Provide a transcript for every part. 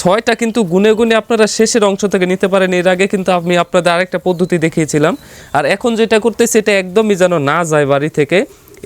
ছয়টা কিন্তু গুনে গুনে আপনারা শেষের অংশ থেকে নিতে পারেন। এর আগে কিন্তু আমি আপনাদের আরেকটা পদ্ধতি দেখিয়েছিলাম। আর এখন যেটা করতেছি, এটা একদমই যেন না যায় বাড়ি থেকে,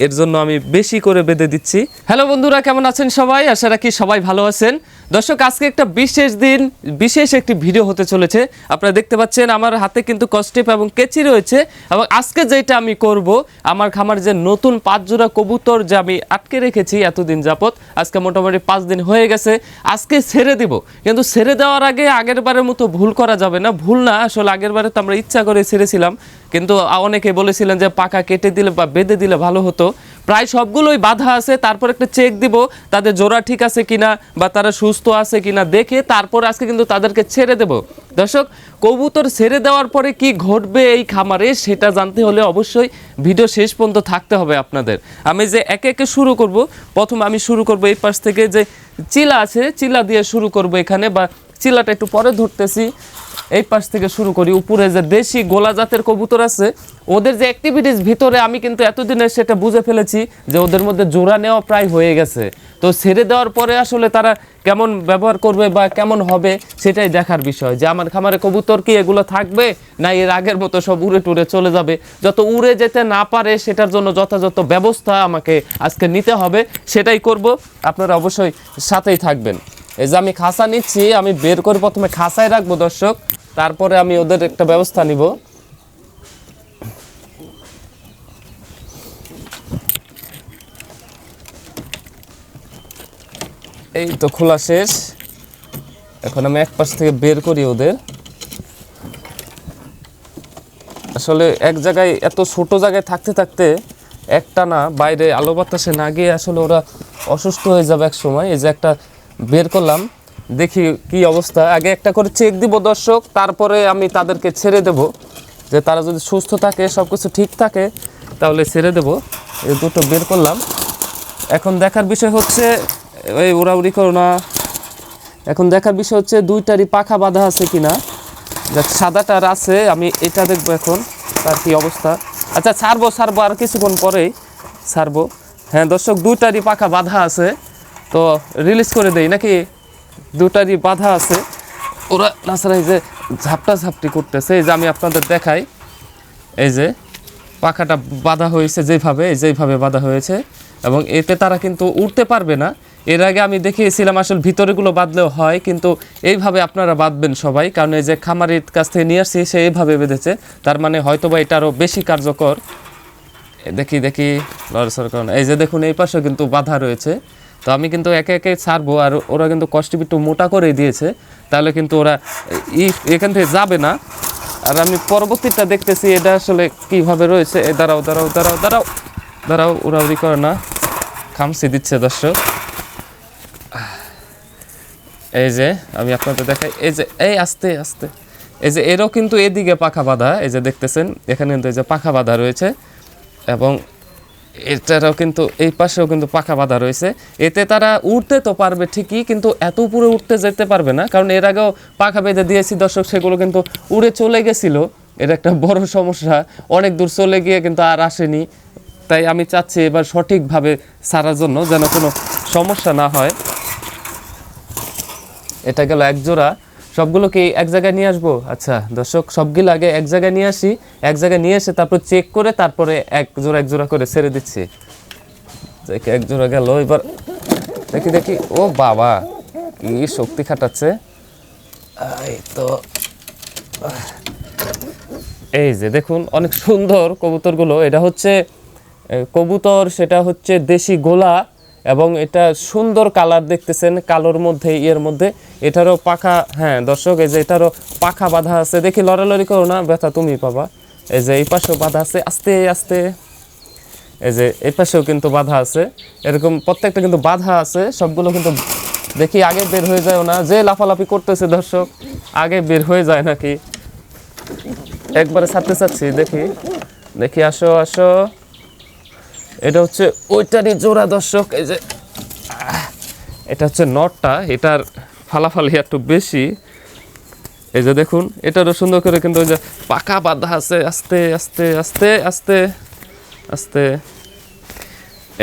এর জন্য আমি বেশি করে বেঁধে দিচ্ছি। হ্যালো বন্ধুরা, কেমন আছেন সবাই? আশা রাখি সবাই ভালো আছেন। দর্শক, আজকে একটা বিশেষ দিন, বিশেষ একটি ভিডিও হতে চলেছে। আপনারা দেখতে পাচ্ছেন, আমার হাতে কিন্তু কস্টেপ এবং কেচি রয়েছে এবং আজকে যেটা আমি করব, আমার খামার যে নতুন পাঁচ জোড়া কবুতর যে আমি আটকে রেখেছি এতদিন যাবত আজকে মোটামুটি পাঁচ দিন হয়ে গেছে, আজকে ছেড়ে দিব। কিন্তু ছেড়ে দেওয়ার আগে আগের বারের মতো ভুল করা যাবে না, ভুল না, আসলে আগের বারে তো আমরা ইচ্ছা করে ছেড়েছিলাম। কিন্তু অনেকে বলেছিলেন যে পাকা কেটে দিলে বা বেঁধে দিলে ভালো হতো। প্রায় সবগুলোই বাধা আছে, তারপর একটা চেক দিব, তাদের জোড়া ঠিক আছে কিনা বা তারা সুস্থ আছে কিনা দেখে তারপর আজকে কিন্তু তাদেরকে ছেড়ে দেব। দর্শক, কবুতর ছেড়ে দেওয়ার পরে কি ঘটবে এই খামারে সেটা জানতে হলে অবশ্যই ভিডিও শেষ পর্যন্ত থাকতে হবে আপনাদের। আমি যে একে একে শুরু করব, প্রথম আমি শুরু করব এই পাশ থেকে যে চিলা আছে, চিলা দিয়ে শুরু করব এখানে বা চিলাটা একটু পরে ধরতেছি। এই পাশ থেকে শুরু করি। উপরে যে দেশি গোলা জাতের কবুতর আছে, ওদের যে অ্যাক্টিভিটিস ভিতরে আমি কিন্তু এতদিনে সেটা বুঝে ফেলেছি যে ওদের মধ্যে জোড়া নেওয়া প্রায় হয়ে গেছে। তো ছেড়ে দেওয়ার পরে আসলে তারা কেমন ব্যবহার করবে বা কেমন হবে সেটাই দেখার বিষয়। যে আমার খামারে কবুতর কি এগুলো থাকবে না এর আগের মতো সব উড়ে টুড়ে চলে যাবে? যত উড়ে যেতে না পারে সেটার জন্য যথাযথ ব্যবস্থা আমাকে আজকে নিতে হবে, সেটাই করব। আপনারা অবশ্যই সাথেই থাকবেন। এই যে আমি খাসা নিচ্ছি, আমি বের করে প্রথমে খাসায় রাখব দর্শক, তারপরে আমি ওদের একটা ব্যবস্থা নিব। এই তো খোলা শেষ। এখন আমি এক পাশ থেকে বের করি ওদের। আসলে এক জায়গায় এত ছোট জায়গায় থাকতে থাকতে একটা না বাইরে আলো বাতাসে না গিয়ে আসলে ওরা অসুস্থ হয়ে যাবে এক সময়। এই যে একটা বের করলাম, দেখি কি অবস্থা। আগে একটা করে চেক দিব দর্শক, তারপরে আমি তাদেরকে ছেড়ে দেব। যে তারা যদি সুস্থ থাকে সব কিছু ঠিক থাকে, তাহলে ছেড়ে দেব। এই দুটো বের করলাম। এখন দেখার বিষয় হচ্ছে ওই উড়াউড়ি করো না। এখন দেখার বিষয় হচ্ছে, দুইটারই পাখা বাঁধা আছে কিনা। দেখ সাদাটার আছে, আমি এটা দেখব এখন, তার কি অবস্থা। আচ্ছা ছাড়বো ছাড়বো, আর কিছুক্ষণ পরেই ছাড়বো। হ্যাঁ দর্শক, দুইটারই পাখা বাঁধা আছে। তো রিলিজ করে দেই। নাকি দুটারই বাধা আছে? ওরা এই যে ঝাপটা ঝাপটি করতেছে, এই যে আমি আপনাদের দেখাই। এই যে পাখাটা বাঁধা হয়েছে যেভাবে যেভাবে বাঁধা হয়েছে। এবং এতে তারা কিন্তু উঠতে পারবে না। এর আগে আমি দেখিয়েছিলাম আসলে ভিতরেগুলো বাঁধলেও হয়, কিন্তু এইভাবে আপনারা বাঁধবেন সবাই। কারণ এই যে খামারির কাছ থেকে নিয়ে আসছি, সে এইভাবে বেঁধেছে। তার মানে হয়তো বা এটা আরও বেশি কার্যকর। দেখি দেখি লড়সর কারণ এই যে দেখুন, এই পাশেও কিন্তু বাধা রয়েছে। তো আমি কিন্তু একে একে ছাড়বো আর ওরা কিন্তু কষ্ট একটু মোটা করে দিয়েছে। তাহলে কিন্তু ওরা এখান থেকে যাবে না। আর আমি পরবর্তীটা দেখতেছি এটা আসলে কীভাবে রয়েছে। এ, দাঁড়াও দাঁড়াও দাঁড়াও দাঁড়াও দাঁড়াও উড়াউড়ি করে না। খামসি দিচ্ছে দর্শক। এই যে আমি আপনাদের দেখাই। এই যে, এই আস্তে আস্তে। এই যে এরও কিন্তু এদিকে পাখা বাঁধা। এই যে দেখতেছেন, এখানে কিন্তু এই যে পাখা বাঁধা রয়েছে। এবং এটারও কিন্তু, এই পাশেও কিন্তু পাখা বাঁধা রয়েছে। এতে তারা উঠতে তো পারবে ঠিকই, কিন্তু এত উপরে উঠতে যেতে পারবে না। কারণ এর আগেও পাখা বেঁধে দিয়েছি, দর্শক, সেগুলো কিন্তু উড়ে চলে গেছিল। এটা একটা বড় সমস্যা, অনেক দূর চলে গিয়ে কিন্তু আর আসেনি। তাই আমি চাচ্ছি এবার সঠিকভাবে ছাড়ার জন্য যেন কোনো সমস্যা না হয়। এটা গেল এক জোড়া সবগুলো কি এক জায়গায় নিয়ে আসব? আচ্ছা দর্শক, সবগুলো আগে এক জায়গায় নিয়ে আসি। এক জায়গায় নিয়ে এসে তারপর চেক করে তারপরে এক জোড়া এক জোড়া করে ছেড়ে দিচ্ছি। দেখি, এক জোড়া গেল, এবার দেখি দেখি। ও বাবা, কি শক্তি খাটাচ্ছে। এই তো। এই যে দেখুন, অনেক সুন্দর কবুতরগুলো। এটা হচ্ছে কবুতর, সেটা হচ্ছে দেশি গোলা। এবং এটা সুন্দর কালার দেখতেছেন, কালোর মধ্যে, ইয়ের মধ্যে। এটারও পাখা হ্যাঁ দর্শক, এই যে এটারও পাখা বাঁধা আছে। দেখি লড়ালড়ি করো না, ব্যথা তুমি পাবা। এই যে এই পাশেও বাঁধা আছে, আস্তে আস্তে। এই যে এই পাশেও কিন্তু বাধা আছে। এরকম প্রত্যেকটা কিন্তু বাধা আছে, সবগুলো কিন্তু দেখি আগে বের হয়ে যায় না। যে লাফালাফি করতেছে দর্শক, আগে বের হয়ে যায় নাকি? একবারে ছাড়তে চাচ্ছি, দেখি। দেখি, আসো আসো। এটা হচ্ছে ওইটারই জোড়া, দর্শক। এই যে এটা হচ্ছে নটটা। এটার ফালাফালি একটু বেশি। এই যে দেখুন, এটারও সুন্দর করে কিন্তু ওই যে পাকা বাঁধা আছে। আস্তে আস্তে আস্তে আস্তে আস্তে।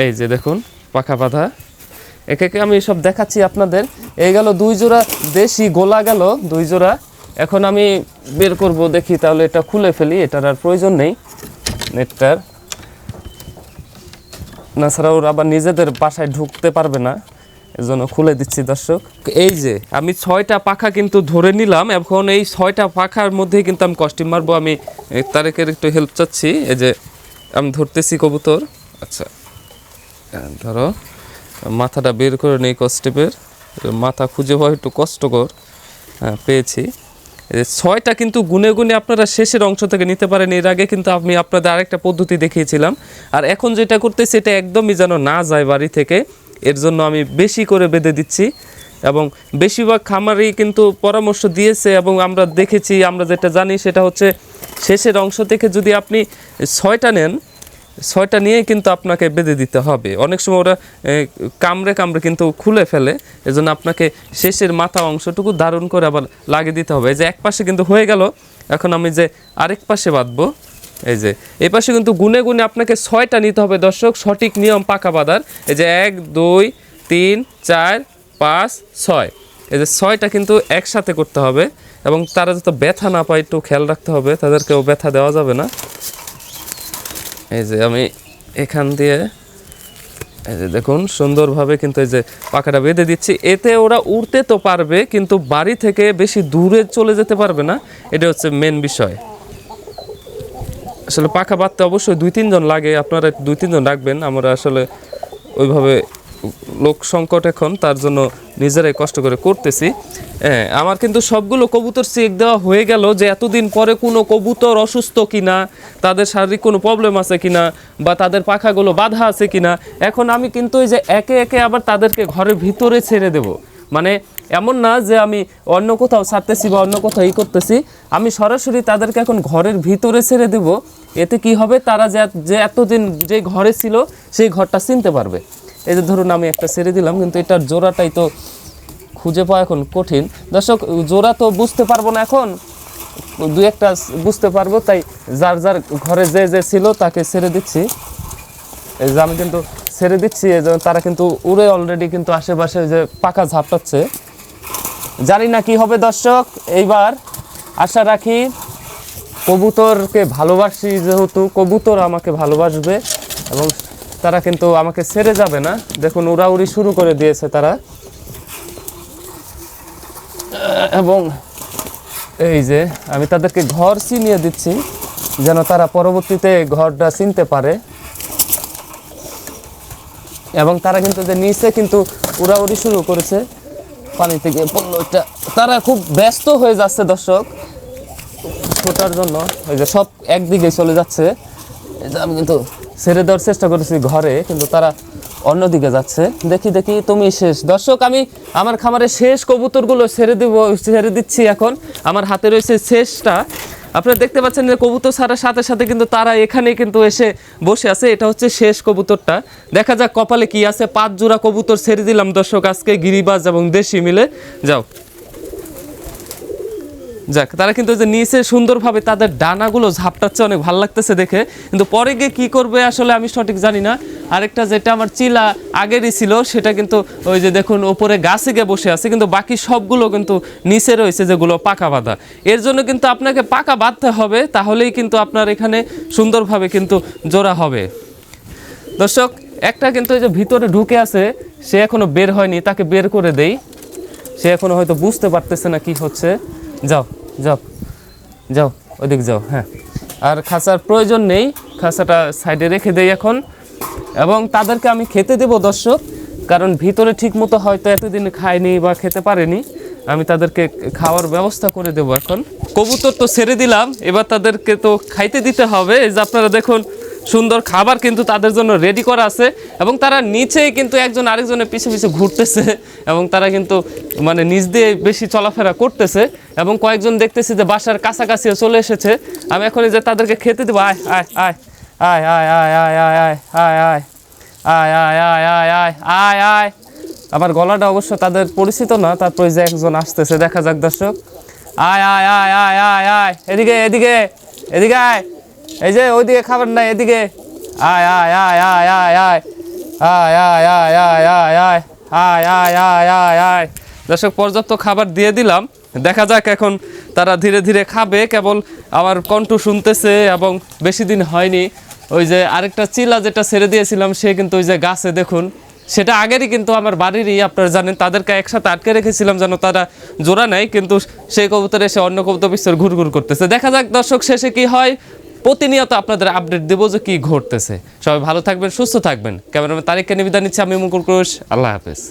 এই যে দেখুন, পাকা বাঁধা। একে একে আমি সব দেখাচ্ছি আপনাদের। এই গেল দুই জোড়া দেশি, গোলা গেল দুই জোড়া। এখন আমি বের করব, দেখি, তাহলে এটা খুলে ফেলি। এটার আর প্রয়োজন নেই। নেটটার। না ছাড়া ওরা আবার নিজেদের বাসায় ঢুকতে পারবে না। এজন্য খুলে দিচ্ছি দর্শক। এই যে, আমি ছয়টা পাখা কিন্তু ধরে নিলাম। এখন এই ছয়টা পাখার মধ্যেই কিন্তু আমি কস্টিম মারবো। আমি তারেকের একটু হেল্প চাচ্ছি। এই যে, আমি ধরতেছি কবুতর। আচ্ছা ধরো। মাথাটা বের করে নেই কস্টেপের মাথা খুঁজে পাওয়া একটু কষ্টকর। হ্যাঁ পেয়েছি। ছয়টা কিন্তু গুনে গুনে আপনারা শেষের অংশ থেকে নিতে পারেন। এর আগে কিন্তু আমি আপনাদের আরেকটা পদ্ধতি দেখিয়েছিলাম। আর এখন যেটা করতেছি, এটা একদমই যেন না যায় বাড়ি থেকে, এর জন্য আমি বেশি করে বেঁধে দিচ্ছি। এবং বেশিরভাগ খামারই কিন্তু পরামর্শ দিয়েছে এবং আমরা দেখেছি, আমরা যেটা জানি সেটা হচ্ছে, শেষের অংশ থেকে যদি আপনি ছয়টা নেন ছয়টা নিয়ে কিন্তু আপনাকে বেঁধে দিতে হবে। অনেক সময় ওরা কামড়ে কামড়ে কিন্তু খুলে ফেলে, এজন্য আপনাকে শেষের মাথা অংশটুকু দারুণ করে আবার লাগিয়ে দিতে হবে। এই যে এক পাশে কিন্তু হয়ে গেল, এখন আমি যে আরেক পাশে বাঁধবো, এই যে, এই পাশে কিন্তু গুনে গুনে আপনাকে ছয়টা নিতে হবে দর্শক, সঠিক নিয়ম পাকা বাঁধার। এই যে এক, দুই, তিন, চার, পাঁচ, ছয়, এই যে ছয়টা কিন্তু একসাথে করতে হবে এবং তারা যাতে ব্যথা না পায় একটু খেয়াল রাখতে হবে, তাদেরকেও ব্যথা দেওয়া যাবে না। এই যে আমি এখান দিয়ে, এই যে দেখুন, সুন্দরভাবে কিন্তু এই যে পাখাটা বেঁধে দিচ্ছি। এতে ওরা উড়তে তো পারবে, কিন্তু বাড়ি থেকে বেশি দূরে চলে যেতে পারবে না। এটা হচ্ছে মেন বিষয়। আসলে পাখা বাঁধতে অবশ্যই দুই তিনজন লাগে, আপনারা দুই তিনজন রাখবেন। আমরা আসলে ওইভাবে লোক সংকট এখন, তার জন্য নিজেরাই কষ্ট করে করতেছি। হ্যাঁ আমার কিন্তু সবগুলো কবুতর চেক দেওয়া হয়ে গেল যে এতদিন পরে কোনো কবুতর অসুস্থ কিনা, তাদের শারীরিক কোনো প্রবলেম আছে কিনা, বা তাদের পাখাগুলো বাধা আছে কিনা। এখন আমি কিন্তু এই যে একে একে আবার তাদেরকে ঘরের ভিতরে ছেড়ে দেব। মানে এমন না যে আমি অন্য কোথাও ছাড়তেছি বা অন্য কোথাও ই করতেছি, আমি সরাসরি তাদেরকে এখন ঘরের ভিতরে ছেড়ে দেব। এতে কি হবে? তারা যে এতদিন যে ঘরে ছিল, সেই ঘরটা চিনতে পারবে। এই যে ধরুন আমি একটা ছেড়ে দিলাম, কিন্তু এটার জোড়াটাই তো খুঁজে পাওয়া এখন কঠিন। দর্শক, জোড়া তো বুঝতে পারব না এখন। দু একটা বুঝতে পারব, তাই যার যার ঘরে যে যে ছিল তাকে ছেড়ে দিচ্ছি। এই যে আমি কিন্তু ছেড়ে দিচ্ছি তারা কিন্তু উড়ে অলরেডি কিন্তু আশেপাশে যে পাকা ঝাপটাচ্ছে জানি না কি হবে দর্শক, এইবার আশা রাখি কবুতরকে ভালোবাসি যেহেতু, কবুতর আমাকে ভালোবাসবে এবং তারা কিন্তু আমাকে ছেড়ে যাবে না। দেখুন, উড়াউড়ি শুরু করে দিয়েছে তারা। এবং এই যে, আমি তাদেরকে ঘর চিনিয়ে দিচ্ছি, যেন তারা পরবর্তীতে ঘরটা চিনতে পারে। এবং তারা কিন্তু যে নিচে কিন্তু উড়াউড়ি শুরু করেছে পানি থেকে পড়ল তারা খুব ব্যস্ত হয়ে যাচ্ছে, দর্শক। ছোটার জন্য। ওই যে সব একদিকে চলে যাচ্ছে। আমি কিন্তু ছেড়ে দেওয়ার চেষ্টা করেছি ঘরে, কিন্তু তারা অন্যদিকে যাচ্ছে। দেখি দেখি, তুমি শেষ। দর্শক, আমি আমার খামারে শেষ কবুতরগুলো ছেড়ে দিব, ছেড়ে দিচ্ছি এখন। আমার হাতে রয়েছে শেষটা। আপনারা দেখতে পাচ্ছেন যে কবুতর ছাড়ার সাথে সাথে কিন্তু তারা এখানে কিন্তু এসে বসে আছে। এটা হচ্ছে শেষ কবুতরটা। দেখা যাক কপালে কি আছে। পাঁচ জোড়া কবুতর ছেড়ে দিলাম দর্শক, আজকে গিরিবাজ এবং দেশি মিলে। যাও। যাক, তারা কিন্তু যে নিচে সুন্দরভাবে তাদের ডানাগুলো ঝাপটাচ্ছে, অনেক ভালো লাগতেছে দেখে। কিন্তু পরে গিয়ে কী করবে আসলে আমি সঠিক জানি না। আরেকটা যেটা আমার চিলা আগেরই ছিল, সেটা কিন্তু ওই যে দেখুন, ওপরে গাছে গিয়ে বসে আছে, কিন্তু বাকি সবগুলো কিন্তু নিচে রয়েছে যেগুলো পাকা বাঁধা। এর জন্য কিন্তু আপনাকে পাকা বাঁধতে হবে, তাহলেই কিন্তু আপনার এখানে সুন্দরভাবে কিন্তু জোড়া হবে। দর্শক, একটা কিন্তু এই যে ভিতরে ঢুকে আছে, সে এখনও বের হয়নি, তাকে বের করে দেই। সে এখনও হয়তো বুঝতে পারতেছে না কি হচ্ছে। যাও যাও যাও ওদিক যাও হ্যাঁ। আর খাঁচার প্রয়োজন নেই, খাঁচাটা সাইডে রেখে দেই এখন। এবং তাদেরকে আমি খেতে দেব, দর্শক, কারণ ভিতরে ঠিক মতো হয়তো এতদিন খায়নি বা খেতে পারেনি। আমি তাদেরকে খাওয়ার ব্যবস্থা করে দেবো এখন। কবুতর তো ছেড়ে দিলাম, এবার তাদেরকে তো খাইতে দিতে হবে। এই যে আপনারা দেখুন সুন্দর খাবার কিন্তু তাদের জন্য রেডি করা আছে এবং তারা নিচেই কিন্তু একজন আরেকজনের পিছে পিছে ঘুরতেছে এবং তারা কিন্তু মানে নিচ দিয়ে বেশি চলাফেরা করতেছে এবং কয়েকজন দেখতেছি যে বাসার কাছাকাছিও চলে এসেছে আমি এখন এই যে তাদেরকে খেতে দেবো আয় আয় আয় আয় আয় আয় আয় আয় আয় আয় আয় আয় আয় আয় আয় আয় আয় আয় আমার গলাটা অবশ্য তাদের পরিচিত না তারপরে যে একজন আসতেছে দেখা যাক দর্শক আয় আয় আয় আয় আয় আয় এদিকে এদিকে এদিকে আয় এই যে ওইদিকে খাবার নাই এদিকে আয় আয় আয় আয় আয় আয় আয় আয় আয় আয় আয় আয় আয় আয় আয় আয় আয় দর্শক পর্যাপ্ত খাবার দিয়ে দিলাম দেখা যাক এখন তারা ধীরে ধীরে খাবে কেবল আমার কণ্ঠ শুনতেছে এবং বেশি দিন হয়নি ওই যে আরেকটা চিলা যেটা ছেড়ে দিয়েছিলাম সে কিন্তু ওই যে গাছে দেখুন সেটা আগেরই কিন্তু আমার বাড়িরই আপনারা জানেন তাদেরকে একসাথে আটকে রেখেছিলাম যেন তারা জোড়া নেয় কিন্তু সেই কবুতর এসে অন্য কবুতর পিছর ঘুরঘুর করতেছে দেখা যাক দর্শক শেষে কি হয় প্রতিনিয়ত আপনাদের আপডেট দেবো যে কী ঘটতেছে। সবাই ভালো থাকবেন, সুস্থ থাকবেন। ক্যামেরাম্যান তারিখকে নিবেদন নিচ্ছে, আমি মুকুল ক্রোশ। আল্লাহ হাফেজ।